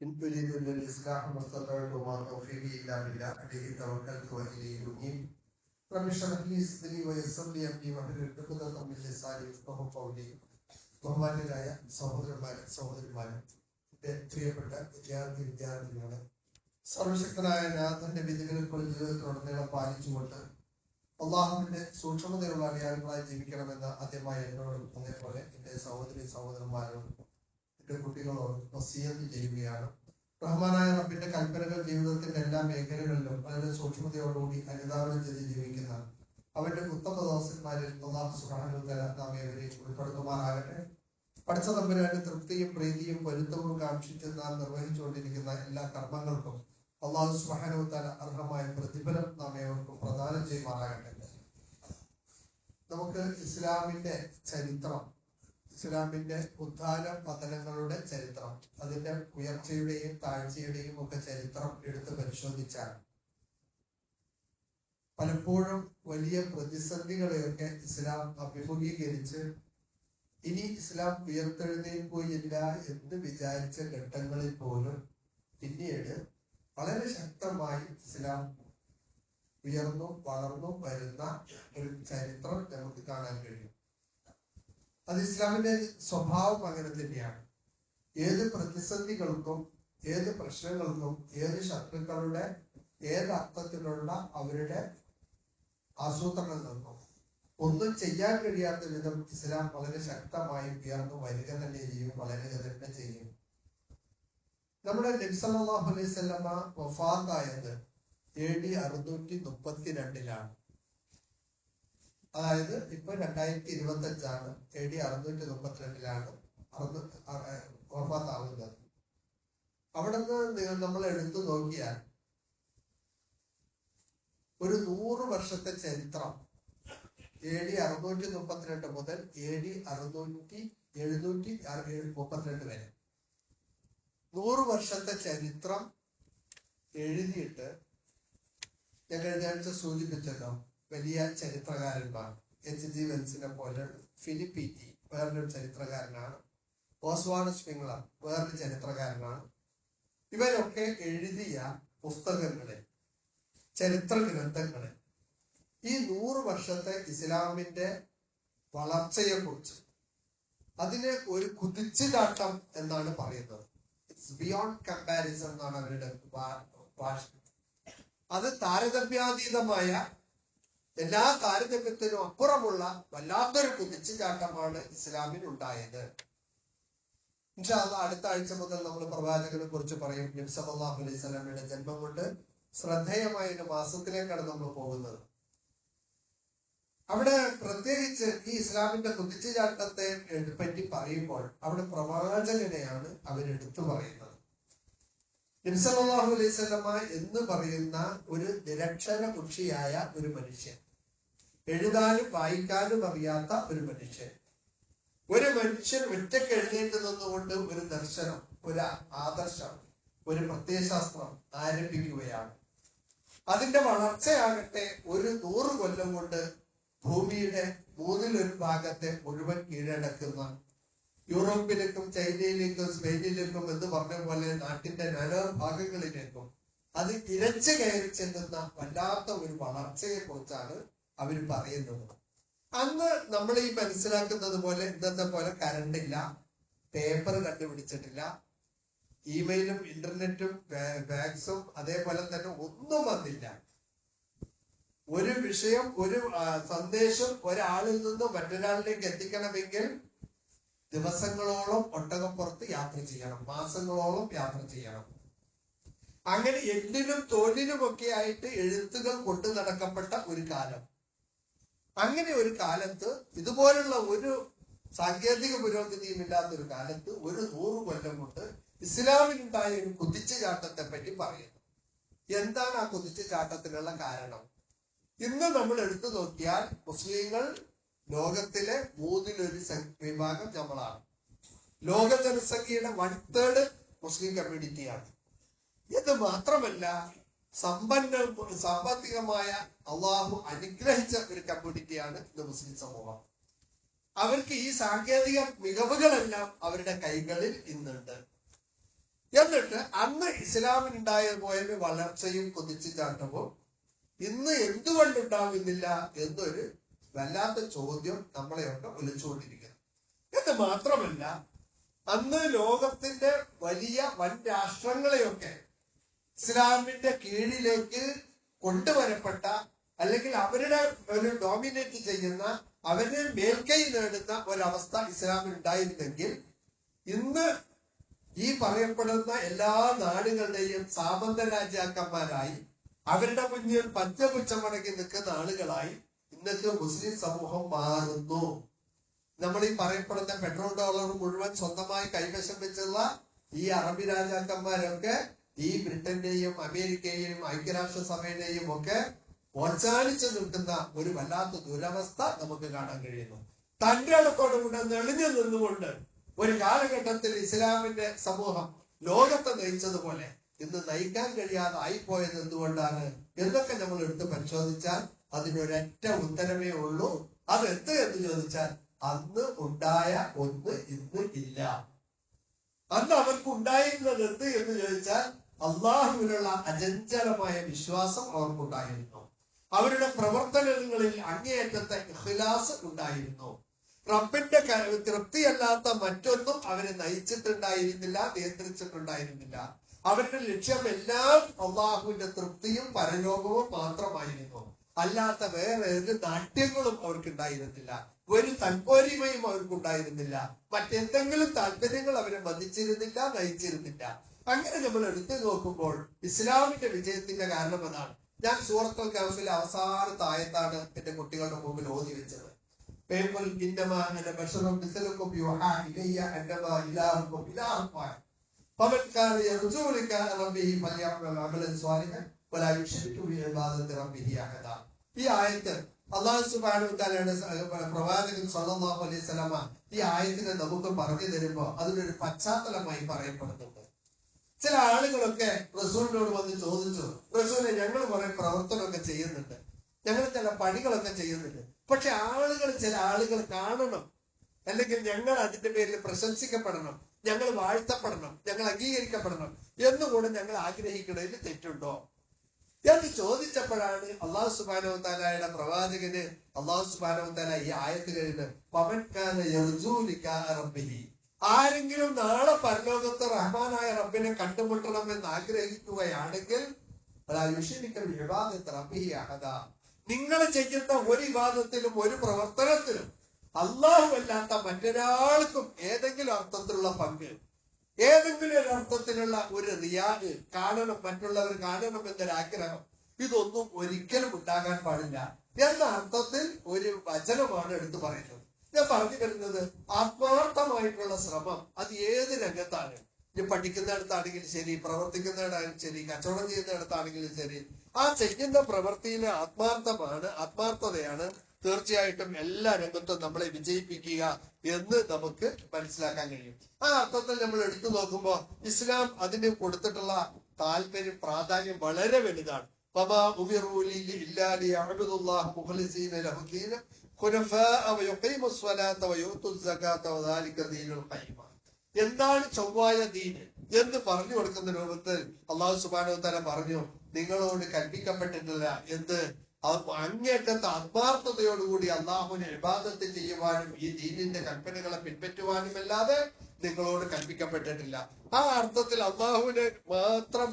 إن أريد إلا الإصلاح ما استطعت وما توفيقي إلا بالله عليه توكلت وإليه أنيب رب اشرح لي صدري ويسر لي أمري واحلل عقدة من لساني يفقهوا قولي ബഹുമാന്യരായ സഹോദരന്മാരെ സഹോദരിമാരെ എന്റെ പ്രിയപ്പെട്ട വിദ്യാർത്ഥി വിദ്യാർത്ഥികളെ സർവശക്തനായ നാഥന്റെ വിധികൾക്കുള്ള ജീവിതത്തിലുടനീളം പാലിച്ചുകൊണ്ട് അള്ളാഹുവിന്റെ സൂക്ഷ്മതയുള്ള അടിയാളങ്ങളായി ജീവിക്കണമെന്ന് ആദ്യമായി എന്നോടും അതേപോലെ എന്റെ സഹോദരി സഹോദരന്മാരോടും കുട്ടികൾ വസീയത്ത് ചെയ്യുകയാണ് റഹ്മാനായ റബ്ബിന്റെ കൽപ്പനകൾ ജീവിതത്തിന്റെ എല്ലാ മേഖലകളിലും വളരെ സൂക്ഷ്മതയോടുകൂടി അനുധാവനം ചെയ്ത് ജീവിക്കുന്ന അവന്റെ ഉത്തമ ദോസന്മാരിൽ ഒന്നാം സുഹാനുത്തല നാം ഏവരെയും ഉൾപ്പെടുത്തുമാറാകട്ടെ. പഠിച്ച തമ്പുരാന്റെ തൃപ്തിയും പ്രീതിയും പൊരുത്തവും കാക്ഷിച്ച് നാം നിർവഹിച്ചുകൊണ്ടിരിക്കുന്ന എല്ലാ കർമ്മങ്ങൾക്കും അള്ളാഹു സുഹാനുത്തല അർഹമായ പ്രതിഫലം നാം ഏവർക്കും പ്രദാനം ചെയ്യുമാറാകട്ടെ. നമുക്ക് ഇസ്ലാമിന്റെ ചരിത്രം ഇസ്ലാമിന്റെ ഉദ്ധാന പതനങ്ങളുടെ ചരിത്രം അതിന്റെ ഉയർച്ചയുടെയും താഴ്ചയുടെയും ഒക്കെ ചരിത്രം എടുത്ത് പരിശോധിച്ചാൽ പലപ്പോഴും വലിയ പ്രതിസന്ധികളെയൊക്കെ ഇസ്ലാം അഭിമുഖീകരിച്ച് ഇനി ഇസ്ലാം ഉയർത്തെഴുന്നേൽക്കുകയില്ല എന്ന് വിചാരിച്ച ഘട്ടങ്ങളിൽ പോലും പിന്നീട് വളരെ ശക്തമായി ഇസ്ലാം ഉയർന്നു വളർന്നു വരുന്ന ഒരു ചരിത്രം നമുക്ക് കാണാൻ കഴിയും. അത് ഇസ്ലാമിന്റെ സ്വഭാവം അങ്ങനെ തന്നെയാണ്. ഏത് പ്രതിസന്ധികൾക്കും ഏത് പ്രശ്നങ്ങൾക്കും ഏത് ശത്രുക്കളുടെ ഏത് അർത്ഥത്തിലുള്ള അവരുടെ ആസൂത്രണം നിന്നും ഒന്നും ചെയ്യാൻ കഴിയാത്ത വിധം ഇസ്ലാം വളരെ ശക്തമായി ഉയർന്നു വരിക തന്നെ ചെയ്യും വളരുക തന്നെ ചെയ്യും. നമ്മുടെ നബ്സല്ലാഹു അലൈഹി സ്വലമ വഫാത്തായത് എ ഡി അറുന്നൂറ്റി മുപ്പത്തിരണ്ടിലാണ്. അതായത് ഇപ്പൊ രണ്ടായിരത്തി ഇരുപത്തി അഞ്ചാണ് എ ഡി അറുന്നൂറ്റി മുപ്പത്തിരണ്ടിലാണ് വഫാത്താവുന്നത് അവിടെ നിന്ന് നമ്മൾ എടുത്തു നോക്കിയാൽ ഒരു നൂറ് വർഷത്തെ ചരിത്രം എ ഡി അറുന്നൂറ്റി മുപ്പത്തിരണ്ട് മുതൽ എ ഡി അറുന്നൂറ്റി എഴുന്നൂറ്റി മുപ്പത്തിരണ്ട് വരെ. നൂറ് വർഷത്തെ ചരിത്രം എഴുതിയിട്ട് ഞാൻ കഴിഞ്ഞ ആഴ്ച സൂചിപ്പിച്ചല്ലോ. വലിയ ചരിത്രകാരന്മാർ എച്ച് ജി വെൽസിനെ പോലെ ഫിലിപ്പിറ്റി വേറൊരു ചരിത്രകാരനാണ്. ഓസ്വാണ് സ്പിംഗ്ലർ വേറൊരു ചരിത്രകാരനാണ്. ഇവരൊക്കെ എഴുതിയ പുസ്തകങ്ങളെ ചരിത്ര ഗ്രന്ഥങ്ങളെ ഈ നൂറ് വർഷത്തെ ഇസ്ലാമിന്റെ വളർച്ചയെക്കുറിച്ച്. അതിന് ഒരു കുതിച്ചുചാട്ടം എന്നാണ് പറയുന്നത്. ഇറ്റ്സ് ബിയോണ്ട് കമ്പാരിസൺ എന്നാണ് അവരുടെ ഭാഷ. അത് താരതമ്യാതീതമായ എല്ലാ താരതമ്യത്തിനും അപ്പുറമുള്ള വല്ലാത്തൊരു കുതിച്ചുചാട്ടമാണ് ഇസ്ലാമിൽ ഉണ്ടായത് അത് അടുത്ത ആഴ്ച മുതൽ നമ്മൾ പ്രവാചകനെ കുറിച്ച് പറയും. നബ്സല്ലാഹു അലൈഹി സ്വലാമിയുടെ ജന്മം കൊണ്ട് ശ്രദ്ധേയമായ ഒരു മാസത്തിലേക്കാണ് നമ്മൾ പോകുന്നത്. അവിടെ പ്രത്യേകിച്ച് ഈ ഇസ്ലാമിന്റെ കുതിച്ചുചാട്ടത്തെ പറ്റി പറയുമ്പോൾ അവിടെ പ്രവാചകനെയാണ് അവരെടുത്തു പറയുന്നത്. നബ്സല്ലാഹു അലൈഹി സ്വലമ എന്ന് പറയുന്ന ഒരു നിരക്ഷര കുക്ഷിയായ ഒരു മനുഷ്യൻ. എഴുതാനും വായിക്കാനും അറിയാത്ത ഒരു മനുഷ്യൻ. ഒരു മനുഷ്യൻ ഒറ്റയ്ക്ക് എഴുന്നേറ്റ് നിന്നുകൊണ്ട് ഒരു ദർശനം ഒരു ആദർശം ഒരു പ്രത്യയശാസ്ത്രം ആരംഭിക്കുകയാണ്. അതിന്റെ വളർച്ചയാകട്ടെ ഒരു നൂറ് കൊല്ലം കൊണ്ട് ഭൂമിയുടെ മൂന്നിലൊരു ഭാഗത്തെ മുഴുവൻ കീഴടക്കുന്ന യൂറോപ്പിലേക്കും ചൈനയിലേക്കും സ്പെയിനിലേക്കും എന്ന് പറഞ്ഞ പോലെ നാട്ടിന്റെ നാനാ ഭാഗങ്ങളിലേക്കും അത് ഇരച്ചു കയറി ചെല്ലുന്ന വല്ലാത്ത ഒരു വളർച്ചയെ കുറിച്ചാണ് അവർ പറയുന്നത് അന്ന് നമ്മൾ ഈ മനസ്സിലാക്കുന്നത് പോലെ ഇന്നത്തെ പോലെ കറണ്ട് ഇല്ല. പേപ്പർ കണ്ടുപിടിച്ചിട്ടില്ല. ഇമെയിലും ഇന്റർനെറ്റും ഫാക്സും അതേപോലെ തന്നെ ഒന്നും വന്നില്ല. ഒരു വിഷയം ഒരു സന്ദേശം ഒരാളിൽ നിന്ന് മറ്റൊരാളിലേക്ക് എത്തിക്കണമെങ്കിൽ ദിവസങ്ങളോളം ഒട്ടകപ്പുറത്ത് യാത്ര ചെയ്യണം. മാസങ്ങളോളം യാത്ര ചെയ്യണം. അങ്ങനെ എല്ലിനും തോലിനുമൊക്കെ ആയിട്ട് എഴുത്തുകൾ കൊണ്ടു നടക്കപ്പെട്ട ഒരു കാലം. അങ്ങനെ ഒരു കാലത്ത് ഇതുപോലുള്ള ഒരു സാങ്കേതിക പുരോഗതിയും ഇല്ലാത്ത ഒരു കാലത്ത് ഒരു നൂറ് കൊല്ലം കൊണ്ട് ഇസ്ലാമിനുണ്ടായ ഒരു കുതിച്ചുചാട്ടത്തെ പറ്റി പറയുന്നു. എന്താണ് ആ കുതിച്ചുചാട്ടത്തിനുള്ള കാരണം? ഇന്ന് നമ്മൾ എടുത്തു നോക്കിയാൽ മുസ്ലിങ്ങൾ ലോകത്തിലെ മൂന്നിലൊരു വിഭാഗം നമ്മളാണ്. ലോക ജനസംഖ്യയുടെ വൺ തേർഡ് മുസ്ലിം കമ്മ്യൂണിറ്റിയാണ് ഇത് മാത്രമല്ല സമ്പന്ന സാമ്പത്തികമായ അള്ളാഹു അനുഗ്രഹിച്ച ഒരു കമ്മ്യൂണിറ്റിയാണ് ഇന്ന് മുസ്ലിം സമൂഹം. അവർക്ക് ഈ സാങ്കേതിക മികവുകളെല്ലാം അവരുടെ കൈകളിൽ ഇന്നുണ്ട്. എന്നിട്ട് അന്ന് ഇസ്ലാമിനുണ്ടായ പോയ വളർച്ചയും കുതിച്ചുചാട്ടവും ഇന്ന് എന്തുകൊണ്ടുണ്ടാകുന്നില്ല എന്നൊരു വല്ലാത്ത ചോദ്യം നമ്മളെയൊക്കെ ഒലിച്ചുകൊണ്ടിരിക്കുന്നു എന്ന് മാത്രമല്ല അന്ന് ലോകത്തിന്റെ വലിയ വൻ രാഷ്ട്രങ്ങളെയൊക്കെ ഇസ്ലാമിന്റെ കീഴിലേക്ക് കൊണ്ടുവരപ്പെട്ട അല്ലെങ്കിൽ അവരുടെ ഒരു ഡോമിനേറ്റ് ചെയ്യുന്ന അവരുടെ മേൽക്കൈ നേടുന്ന ഒരവസ്ഥ ഇസ്ലാമിൽ ഉണ്ടായിരുന്നെങ്കിൽ ഇന്ന് ഈ പറയപ്പെടുന്ന എല്ലാ നാടുകളുടെയും സാമന്ത രാജാക്കന്മാരായി അവരുടെ മുന്നിൽ പഞ്ചപുച്ചമടങ്ങി നിൽക്കുന്ന ആളുകളായി ഇന്നത്തെ മുസ്ലിം സമൂഹം മാറുന്നു. നമ്മൾ ഈ പറയപ്പെടുന്ന പെട്രോൾ ഡോളർ മുഴുവൻ സ്വന്തമായി കൈവശം വെച്ചുള്ള ഈ അറബി രാജാക്കന്മാരൊക്കെ ഈ ബ്രിട്ടന്റെയും അമേരിക്കയെയും ഐക്യരാഷ്ട്ര സഭയുടെയും ഒക്കെ ഓച്ചാനിച്ചു നിൽക്കുന്ന ഒരു വല്ലാത്ത ദുരവസ്ഥ നമുക്ക് കാണാൻ കഴിയുന്നു. തന്റെ അടുത്തോടുകൂടെ നെളിഞ്ഞു നിന്നുകൊണ്ട് ഒരു കാലഘട്ടത്തിൽ ഇസ്ലാമിന്റെ സമൂഹം ലോകത്തെ നയിച്ചതുപോലെ ഇന്ന് നയിക്കാൻ കഴിയാതെ ആയിപ്പോയത് എന്തുകൊണ്ടാണ് എന്നൊക്കെ നമ്മൾ എടുത്ത് പരിശോധിച്ചാൽ അതിനൊരൊറ്റ ഉത്തരമേ ഉള്ളൂ. അത് എന്ത് എന്ന് ചോദിച്ചാൽ അന്ന് ഉണ്ടായ ഒന്ന് ഇന്ന് ഇല്ല. അന്ന് അവർക്ക് ഉണ്ടായിരുന്നത് എന്ത് എന്ന് ചോദിച്ചാൽ അള്ളാഹുവിനുള്ള അജഞ്ചലമായ വിശ്വാസം അവർക്കുണ്ടായിരുന്നു. അവരുടെ പ്രവർത്തനങ്ങളിൽ അങ്ങേയറ്റത്തെ ഇഖ്ലാസ് ഉണ്ടായിരുന്നു. റബ്ബിന്റെ തൃപ്തിയല്ലാത്ത മറ്റൊന്നും അവരെ നയിച്ചിട്ടുണ്ടായിരുന്നില്ല നിയന്ത്രിച്ചിട്ടുണ്ടായിരുന്നില്ല. അവരുടെ ലക്ഷ്യം എല്ലാം അള്ളാഹുവിന്റെ തൃപ്തിയും പരലോകവും മാത്രമായിരുന്നു. അല്ലാത്ത വേറെ ഒരു നാട്യങ്ങളും അവർക്കുണ്ടായിരുന്നില്ല. ഒരു തൻപോരിമയും അവർക്കുണ്ടായിരുന്നില്ല. മറ്റെന്തെങ്കിലും താല്പര്യങ്ങൾ അവരെ വധിച്ചിരുന്നില്ല നയിച്ചിരുന്നില്ല. അങ്ങനെ നമ്മൾ എടുത്തു നോക്കുമ്പോൾ ഇസ്ലാമിന്റെ വിജയത്തിന്റെ കാരണം അതാണ്. ഞാൻ സൂറത്തുൽ കൗസിലെ അവസാനത്തെ ആയത്താണ് എന്റെ കുട്ടികളുടെ മുമ്പിൽ ഓതി വെച്ചത്. പ്രവാചകൻ സല്ലാഹു ഈ ആയത്തിനെ നമുക്ക് പറഞ്ഞു തരുമ്പോ അതിനൊരു പശ്ചാത്തലമായി പറയപ്പെടുന്നുണ്ട്. ചില ആളുകളൊക്കെ റസൂലിനോട് വന്ന് ചോദിച്ചു. റസൂലെ ഞങ്ങൾ കുറെ പ്രവർത്തനമൊക്കെ ചെയ്യുന്നുണ്ട്. ഞങ്ങൾ ചില പണികളൊക്കെ ചെയ്യുന്നുണ്ട്. പക്ഷെ ആളുകൾ ചില ആളുകൾ കാണണം. അല്ലെങ്കിൽ ഞങ്ങൾ അതിന്റെ പേരിൽ പ്രശംസിക്കപ്പെടണം. ഞങ്ങൾ വാഴ്ത്തപ്പെടണം. ഞങ്ങൾ അംഗീകരിക്കപ്പെടണം. എന്നുകൂടെ ഞങ്ങൾ ആഗ്രഹിക്കുന്നതിൽ തെറ്റുണ്ടോ? എന്ന് ചോദിച്ചപ്പോഴാണ് അള്ളാഹു സുബാനോ പ്രവാചകന് അള്ളാഹു സുബാനോ ഈ ആയത്ത് കഴിഞ്ഞ് പവൻകാല ആരെങ്കിലും നാളെ പരലോകത്ത് റഹ്മാനായ റബ്ബിനെ കണ്ടുമുട്ടണം എന്ന് ആഗ്രഹിക്കുകയാണെങ്കിൽ നിങ്ങൾ ചെയ്യുന്ന ഒരു വിവാദത്തിലും ഒരു പ്രവർത്തനത്തിലും അല്ലാത്ത മറ്റൊരാൾക്കും ഏതെങ്കിലും അർത്ഥത്തിലുള്ള പങ്ക് ഏതെങ്കിലും ഒരു അർത്ഥത്തിലുള്ള ഒരു റിയാഗ് കാണണം മറ്റുള്ളവർ കാണണം എന്നൊരാഗ്രഹം ഇതൊന്നും ഒരിക്കലും ഉണ്ടാകാൻ പാടില്ല. എന്ന അർത്ഥത്തിൽ ഒരു വചനമാണ് എടുത്തു പറയുന്നത്. ഞാൻ പറഞ്ഞു വരുന്നത് ആത്മാർത്ഥമായിട്ടുള്ള ശ്രമം അത് ഏത് രംഗത്താണ്? ഇനി പഠിക്കുന്നിടത്താണെങ്കിലും ശരി പ്രവർത്തിക്കുന്നിടത്താണെങ്കിലും ശരി കച്ചവടം ചെയ്യുന്നിടത്താണെങ്കിലും ശരി. ആ ചെയ്യുന്ന പ്രവൃത്തിയിലെ ആത്മാർത്ഥമാണ് ആത്മാർത്ഥതയാണ് തീർച്ചയായിട്ടും എല്ലാ രംഗത്തും നമ്മളെ വിജയിപ്പിക്കുക എന്ന് നമുക്ക് മനസ്സിലാക്കാൻ കഴിയും. ആ അർത്ഥത്തിൽ നമ്മൾ എടുത്തു നോക്കുമ്പോൾ ഇസ്ലാം അതിന് കൊടുത്തിട്ടുള്ള താല്പര്യം പ്രാധാന്യം വളരെ വലുതാണ്. എന്താണ് ചൊവ്വായ ദീൻ എന്ന് പറഞ്ഞു കൊടുക്കുന്ന രൂപത്തിൽ അള്ളാഹു സുബാനോ തല പറഞ്ഞു നിങ്ങളോട് കൽപ്പിക്കപ്പെട്ടിട്ടില്ല എന്ത്? അങ്ങേറ്റത്തെ ആത്മാർത്ഥതയോടുകൂടി അള്ളാഹുവിന് ഇബാദത്ത് ചെയ്യുവാനും ഈ ദീനിന്റെ കൽപ്പനകളെ പിൻപറ്റുവാനുമല്ലാതെ നിങ്ങളോട് കൽപ്പിക്കപ്പെട്ടിട്ടില്ല. ആ അർത്ഥത്തിൽ അള്ളാഹുവിനെ മാത്രം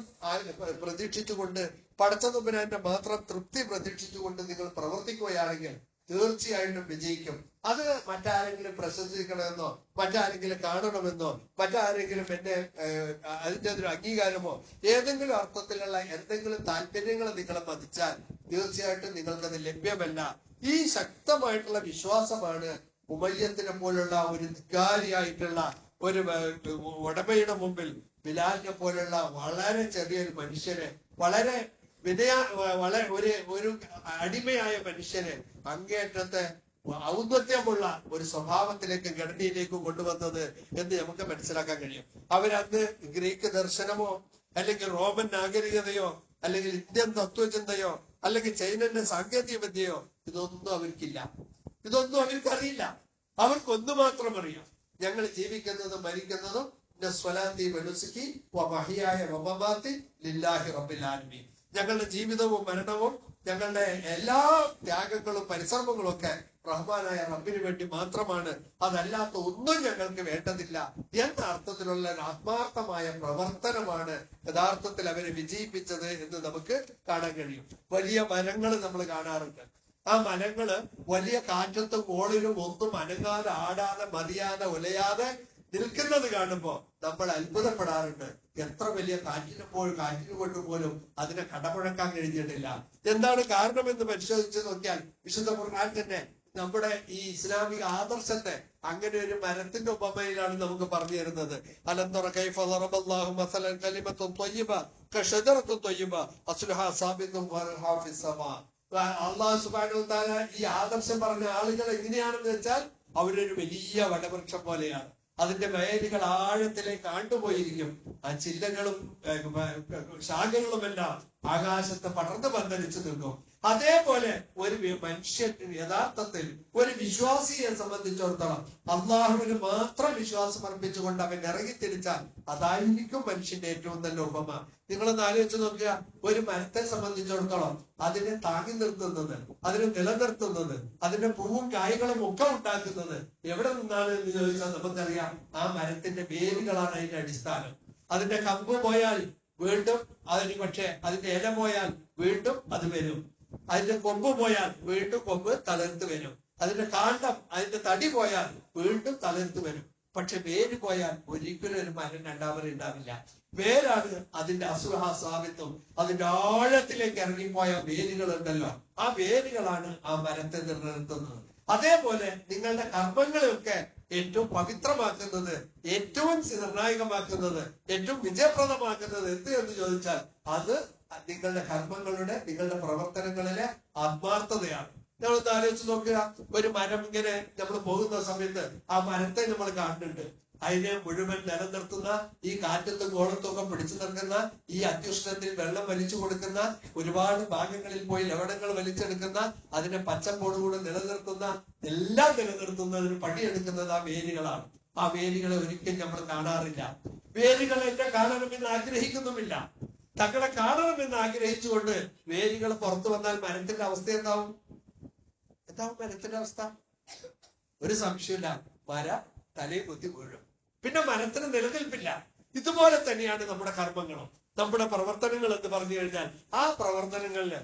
പ്രതീക്ഷിച്ചുകൊണ്ട് പഠിച്ചതുമ്പിനെ മാത്രം തൃപ്തി പ്രതീക്ഷിച്ചുകൊണ്ട് നിങ്ങൾ പ്രവർത്തിക്കുകയാണെങ്കിൽ തീർച്ചയായിട്ടും വിജയിക്കും. അത് മറ്റാരെങ്കിലും പ്രശംസിക്കണമെന്നോ മറ്റാരെങ്കിലും കാണണമെന്നോ മറ്റാരെങ്കിലും എന്നെ അതിന്റെ ഒരു അംഗീകാരമോ ഏതെങ്കിലും അർത്ഥത്തിലുള്ള എന്തെങ്കിലും താല്പര്യങ്ങൾ നിങ്ങളെ മതിച്ചാൽ തീർച്ചയായിട്ടും നിങ്ങൾക്കത് ലഭ്യമല്ല. ഈ ശക്തമായിട്ടുള്ള വിശ്വാസമാണ് ഉമയ്യത്തിനെ പോലുള്ള ഒരു ധിക്കാരിയായിട്ടുള്ള ഒരു ഉടമയുടെ മുമ്പിൽ ബിലാലിനെ പോലുള്ള വളരെ ചെറിയൊരു മനുഷ്യനെ വളരെ വിനയ വളരെ ഒരു ഒരു അടിമയായ മനുഷ്യനെ അങ്ങേറ്റത്തെ ഔന്നത്യമുള്ള ഒരു സ്വഭാവത്തിലേക്ക് ഘടനയിലേക്ക് കൊണ്ടുവന്നത് എന്ന് നമുക്ക് മനസ്സിലാക്കാൻ കഴിയും. അവരന്ന് ഗ്രീക്ക് ദർശനമോ അല്ലെങ്കിൽ റോമൻ നാഗരികതയോ അല്ലെങ്കിൽ ഇന്ത്യൻ തത്വചിന്തയോ അല്ലെങ്കിൽ ചൈനന്റെ സാങ്കേതിക വിദ്യയോ ഇതൊന്നും അവർക്കില്ല. ഇതൊന്നും അവർക്കറിയില്ല. അവർക്കൊന്നു മാത്രം അറിയാം. ഞങ്ങൾ ജീവിക്കുന്നതും മരിക്കുന്നതും ഇന്ന സ്വലാത്തി വനുസുഖി വമഹിയായ ഞങ്ങളുടെ ജീവിതവും മരണവും ഞങ്ങളുടെ എല്ലാ ത്യാഗങ്ങളും പരിശ്രമങ്ങളും ഒക്കെ റഹ്മാനായ റബ്ബിന് വേണ്ടി മാത്രമാണ്. അതല്ലാത്ത ഒന്നും ഞങ്ങൾക്ക് വേണ്ടതില്ല. എന്ന അർത്ഥത്തിലുള്ള ഒരു ആത്മാർത്ഥമായ പ്രവർത്തനമാണ് യഥാർത്ഥത്തിൽ അവരെ വിജയിപ്പിച്ചത് എന്ന് നമുക്ക് കാണാൻ കഴിയും. വലിയ മരങ്ങൾ നമ്മൾ കാണാറുണ്ട്. ആ മരങ്ങൾ വലിയ കാറ്റത്തും കോളിലും ഒന്നും അനങ്ങാതെ ആടാതെ മതിയാതെ ഉലയാതെ നിൽക്കുന്നത് കാണുമ്പോൾ നമ്മൾ അത്ഭുതപ്പെടാറുണ്ട്. എത്ര വലിയ കാറ്റിന് പോലും കാറ്റിന് കൊണ്ടുപോലും അതിനെ കടമുഴക്കാൻ കഴിഞ്ഞിട്ടില്ല. എന്താണ് കാരണമെന്ന് പരിശോധിച്ച് നോക്കിയാൽ വിശുദ്ധ ഖുർആൻ തന്നെ നമ്മുടെ ഈ ഇസ്ലാമിക ആദർശത്തെ അങ്ങനെ ഒരു മരത്തിന്റെ ഉപമയിലാണ് നമുക്ക് പറഞ്ഞു തരുന്നത്. അലന്തറ കൈഫു അള്ളാഹു ഈ ആദർശം പറഞ്ഞ ആളുകൾ എങ്ങനെയാണെന്ന് വെച്ചാൽ അവരൊരു വലിയ വടവൃക്ഷം പോലെയാണ്. അതിന്റെ വേരുകൾ ആഴത്തിലേക്ക് ആണ്ടുപോയിരിക്കും. ആ ചില്ലകളും ശാഖകളുമെല്ലാം ആകാശത്ത് പടർന്ന് പന്തലിച്ചു നിൽക്കും അതേപോലെ ഒരു മനുഷ്യൻ യഥാർത്ഥത്തിൽ ഒരു വിശ്വാസിയെ സംബന്ധിച്ചിടത്തോളം അള്ളാഹുവിന് മാത്രം വിശ്വാസം അർപ്പിച്ചുകൊണ്ട് അവൻ ഇറങ്ങി തിരിച്ചാൽ അതായിരിക്കും മനുഷ്യന്റെ ഏറ്റവും നല്ല ഉപമ. നിങ്ങളൊന്ന് ആലോചിച്ച് നോക്കുക ഒരു മരത്തെ സംബന്ധിച്ചിടത്തോളം അതിനെ താങ്ങി നിർത്തുന്നത് അതിനെ നിലനിർത്തുന്നത് അതിന്റെ പൂവും കായ്കളും ഒക്കെ ഉണ്ടാക്കുന്നത് എവിടെ നിന്നാണ് എന്ന് ചോദിച്ചാൽ നമുക്കറിയാം. ആ മരത്തിന്റെ വേരുകളാണ് അതിന്റെ അടിസ്ഥാനം. അതിന്റെ കമ്പ് പോയാൽ വീണ്ടും അതിന് പക്ഷേ അതിന്റെ ഇല പോയാൽ വീണ്ടും അത് വരും. അതിന്റെ കൊമ്പ് പോയാൽ വീണ്ടും കൊമ്പ് തളർത്ത് വരും. അതിന്റെ കാണ്ടം അതിന്റെ തടി പോയാൽ വീണ്ടും തളർത്ത് വരും. പക്ഷെ വേര് പോയാൽ ഒരിക്കലും ഒരു മരം രണ്ടാമത് ഉണ്ടാവില്ല. വേരാണ് അതിന്റെ അസുഹാസാവിത്വം അതിന്റെ ആഴത്തിലേക്ക് ഇറങ്ങിപ്പോയ വേരുകൾ ഉണ്ടല്ലോ ആ വേരുകളാണ് ആ മരത്തെ നിലനിർത്തുന്നത്. അതേപോലെ നിങ്ങളുടെ കർമ്മങ്ങളെയൊക്കെ ഏറ്റവും പവിത്രമാക്കുന്നത് ഏറ്റവും നിർണായകമാക്കുന്നത് ഏറ്റവും വിജയപ്രദമാക്കുന്നത് എന്ത് എന്ന് ചോദിച്ചാൽ അത് നിങ്ങളുടെ കർമ്മങ്ങളുടെ നിങ്ങളുടെ പ്രവർത്തനങ്ങളിലെ ആത്മാർത്ഥതയാണ്. നമ്മളൊന്ന് ആലോചിച്ച് നോക്കുക. ഒരു മരം ഇങ്ങനെ നമ്മൾ പോകുന്ന സമയത്ത് ആ മരത്തെ നമ്മൾ കാണുന്നുണ്ട്. അതിനെ മുഴുവൻ നിലനിർത്തുന്ന ഈ കാറ്റത്തും കോളത്തും പിടിച്ചു നിൽക്കുന്ന ഈ അത്യുഷ്ണത്തിൽ വെള്ളം വലിച്ചു കൊടുക്കുന്ന ഒരുപാട് ഭാഗങ്ങളിൽ പോയി ലവണങ്ങൾ വലിച്ചെടുക്കുന്ന അതിനെ പച്ചപ്പോടുകൂടെ നിലനിർത്തുന്ന എല്ലാം നിലനിർത്തുന്നതിന് പണിയെടുക്കുന്നത് ആ വേരുകളാണ് ആ വേരുകളെ ഒരിക്കലും നമ്മൾ കാണാറില്ല. വേലികളെ എന്നെ കാണണമെന്ന് ആഗ്രഹിക്കുന്നുമില്ല. തങ്ങളെ കാണണമെന്ന് ആഗ്രഹിച്ചുകൊണ്ട് വേരുകൾ പുറത്തു വന്നാൽ മരത്തിന്റെ അവസ്ഥ എന്താവും? എന്താവും മരത്തിന്റെ അവസ്ഥ? ഒരു സംശയമില്ല മര തലയിൽ കുത്തി വീഴും പിന്നെ മരത്തിന് നിലനിൽപ്പില്ല. ഇതുപോലെ തന്നെയാണ് നമ്മുടെ കർമ്മങ്ങളും. നമ്മുടെ പ്രവർത്തനങ്ങൾ എന്ന് പറഞ്ഞു കഴിഞ്ഞാൽ ആ പ്രവർത്തനങ്ങളിൽ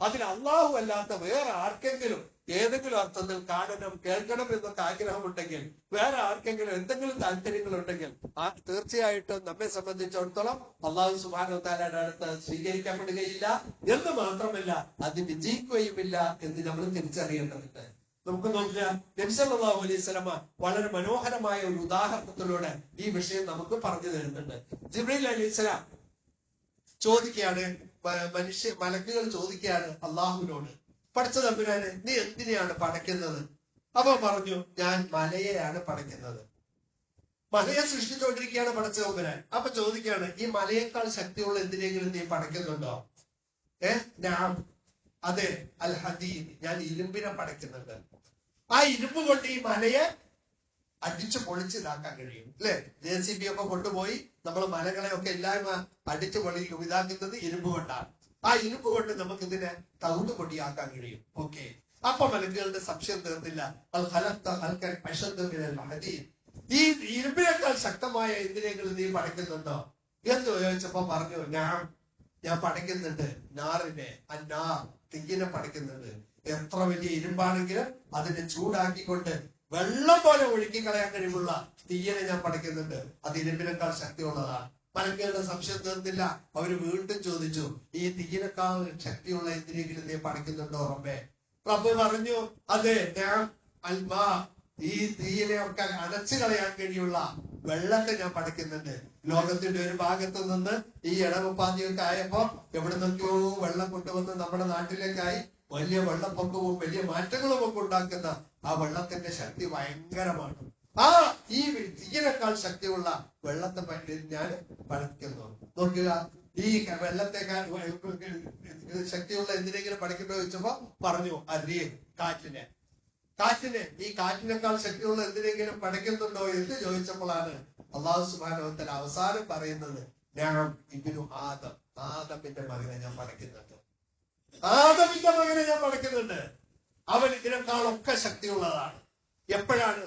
അതിൽ അള്ളാഹു അല്ലാത്ത വേറെ ആർക്കെങ്കിലും ഏതെങ്കിലും അർത്ഥത്തിൽ കാണണം കേൾക്കണം എന്നൊക്കെ ആഗ്രഹമുണ്ടെങ്കിൽ വേറെ ആർക്കെങ്കിലും എന്തെങ്കിലും താല്പര്യങ്ങൾ ഉണ്ടെങ്കിൽ ആ തീർച്ചയായിട്ടും നമ്മെ സംബന്ധിച്ചിടത്തോളം അള്ളാഹു സുബാനോ താലയുടെ അടുത്ത് സ്വീകരിക്കപ്പെടുകയില്ല എന്ന് മാത്രമല്ല അത് വിജയിക്കുകയുമില്ല എന്ന് നമ്മൾ തിരിച്ചറിയേണ്ടതുണ്ട്. നമുക്ക് നോക്കുക. നബിസല്ലാഹു അലൈഹി സ്വലമ വളരെ മനോഹരമായ ഒരു ഉദാഹരണത്തിലൂടെ ഈ വിഷയം നമുക്ക് പറഞ്ഞു തരുന്നുണ്ട്. ജിബ്രീൽ അലൈഹി സ്വലാം ചോദിക്കുകയാണ് മനുഷ്യ മലക്കുകൾ ചോദിക്കുകയാണ് അള്ളാഹുവിനോട്. പഠിച്ച തമ്പുരാന് നീ എന്തിനെയാണ് പടയ്ക്കുന്നത്? അവ പറഞ്ഞു ഞാൻ മലയെയാണ് പടയ്ക്കുന്നത്. മലയെ സൃഷ്ടിച്ചുകൊണ്ടിരിക്കുകയാണ് പടച്ച തമ്പുരാൻ അപ്പൊ ചോദിക്കുകയാണ് ഈ മലയേക്കാൾ ശക്തിയുള്ള എന്തിനെങ്കിലും നീ പടയ്ക്കുന്നുണ്ടോ? ഏഹ് ഞാൻ അതെ അൽ ഹദീദ് ഞാൻ ഇരുമ്പിനെ പടയ്ക്കുന്നുണ്ട്. ആ ഇരുമ്പ് കൊണ്ട് ഈ മലയെ അടിച്ചു പൊളിച്ച് ഇതാക്കാൻ കഴിയും. അല്ലെ? ജെ സി ബി ഒക്കെ കൊണ്ടുപോയി നമ്മൾ മലകളെ ഒക്കെ ഇല്ലായ്മ അടിച്ചു പൊളിക്കും ഇതാക്കുന്നത് ഇരുമ്പ് കൊണ്ടാണ്. ആ ഇരുമ്പ് കൊണ്ട് നമുക്ക് ഇതിനെ തവിട് പൊടിയാക്കാൻ കഴിയും. ഓക്കെ. അപ്പൊ മലക്കുകളുടെ സംശയം തീർന്നില്ല. ഈ ഇരുമ്പിനേക്കാൾ ശക്തമായ എന്തിനെങ്കിലും നീ പടയ്ക്കുന്നുണ്ടോ എന്ന് ചോദിച്ചപ്പോ പറഞ്ഞു ഞാൻ ഞാൻ പടയ്ക്കുന്നുണ്ട് നാറിനെ അന്നാർ തിങ്ങിനെ പടയ്ക്കുന്നുണ്ട് എത്ര വലിയ ഇരുമ്പാണെങ്കിലും അതിനെ ചൂടാക്കിക്കൊണ്ട് വെള്ളം പോലെ ഒഴുക്കി കളയാൻ കഴിവുള്ള തീയനെ ഞാൻ പഠിക്കുന്നുണ്ട് അത് ഇരുമ്പിനേക്കാൾ ശക്തിയുള്ളതാണ്. മലങ്കയുടെ സംശയം തീർന്നില്ല. അവർ വീണ്ടും ചോദിച്ചു ഈ തീയിനേക്കാൾ ശക്തിയുള്ള എന്തിനെങ്കിലും നീ പഠിക്കുന്നുണ്ടോ റബ്ബേ? റബ്ബ് പറഞ്ഞു അതെ ഞാൻ അൽമാ ഈ തീയിലെ ഒക്കെ അടച്ചു കളയാൻ കഴിയുള്ള വെള്ളത്തെ ഞാൻ പഠിക്കുന്നുണ്ട് ലോകത്തിന്റെ ഒരു ഭാഗത്ത് നിന്ന് ഈ ഇടവപ്പാതിയൊക്കെ ആയപ്പോ എവിടെ നിന്നൊക്കെയോ വെള്ളം കൊണ്ടുവന്ന് നമ്മുടെ നാട്ടിലേക്കായി വലിയ വെള്ളപ്പൊക്കവും വലിയ മാറ്റങ്ങളും ഒക്കെ ഉണ്ടാക്കുന്ന ആ വെള്ളത്തിന്റെ ശക്തി ഭയങ്കരമാണ്. ആ ഈ തീയിനേക്കാൾ ശക്തിയുള്ള വെള്ളത്തെ പറ്റി ഞാൻ പഠിക്കുന്നു. നോക്കുക ഈ വെള്ളത്തെ ശക്തിയുള്ള എന്തിനെങ്കിലും പഠിക്കണ്ടോ ചോദിച്ചപ്പോ പറഞ്ഞു അതിയെ കാറ്റിനെ. കാറ്റിനെ ഈ കാറ്റിനേക്കാൾ ശക്തിയുള്ള എന്തിനെങ്കിലും പഠിക്കുന്നുണ്ടോ എന്ന് ചോദിച്ചപ്പോഴാണ് അള്ളാഹു സുബാനോത്തൻ അവസാനം പറയുന്നത് ഞാൻ ഇതിനു ആദം ആദമിന്റെ മകനെ ഞാൻ പടയ്ക്കുന്നുണ്ട് ആദമിന്റെ മകനെ ഞാൻ മടക്കുന്നുണ്ട് അവൻ ഇതിനേക്കാളൊക്കെ ശക്തിയുള്ളതാണ്. എപ്പോഴാണ്?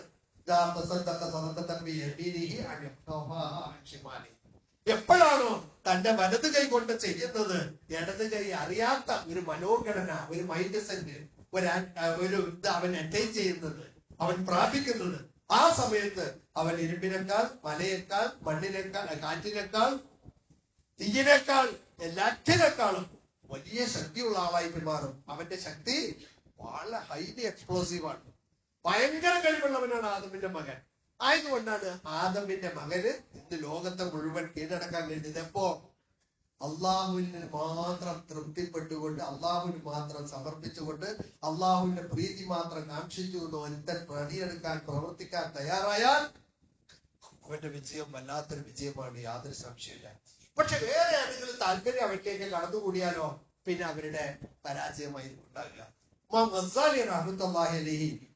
എപ്പോഴാണോ തന്റെ വലത് കൈ കൊണ്ട് ചെയ്യുന്നത്? ഇടത് കൈ അറിയാത്ത ഒരു മനോഘടന ഒരു മൈൻഡ് സെന്റ് ഒരു ഒരു ഇത് അവൻ അറ്റൈൻ ചെയ്യുന്നത് അവൻ പ്രാപിക്കുന്നത്. ആ സമയത്ത് അവൻ ഇരുമ്പിനേക്കാൾ മലയേക്കാൾ മണ്ണിനേക്കാൾ കാറ്റിനേക്കാൾ തീയിനേക്കാൾ എല്ലാറ്റിനേക്കാളും വലിയ ശക്തിയുള്ള ആളായി പെരുമാറും. അവന്റെ ശക്തി വളരെ ഹൈലി എക്സ്പ്ലോസീവ് ആണ്. ഭയങ്കര കഴിവുള്ളവനാണ് ആദമിന്റെ മകൻ. ആയതുകൊണ്ടാണ് ആദമിന്റെ മകന് ഇന്ന് ലോകത്തെ മുഴുവൻ കീഴടക്കാൻ കഴിഞ്ഞത് എപ്പോ? അള്ളാഹുവിന് മാത്രം തൃപ്തിപ്പെട്ടുകൊണ്ട് അള്ളാഹുവിന് മാത്രം സമർപ്പിച്ചുകൊണ്ട് അള്ളാഹുവിന്റെ പ്രീതി മാത്രം കാക്ഷിച്ചുകൊണ്ട് ഒരുത്തൻ പണിയെടുക്കാൻ പ്രവർത്തിക്കാൻ തയ്യാറായാൽ അവന്റെ വിജയം വല്ലാത്തൊരു വിജയമാണ്. യാതൊരു സംശയമില്ല പക്ഷെ വേറെ ആരെങ്കിലും താല്പര്യം അവരിലേക്ക് കടന്നുകൂടിയാലോ പിന്നെ അവരുടെ പരാജയമായി ഉണ്ടാകില്ല ഇമാം ഗസാലി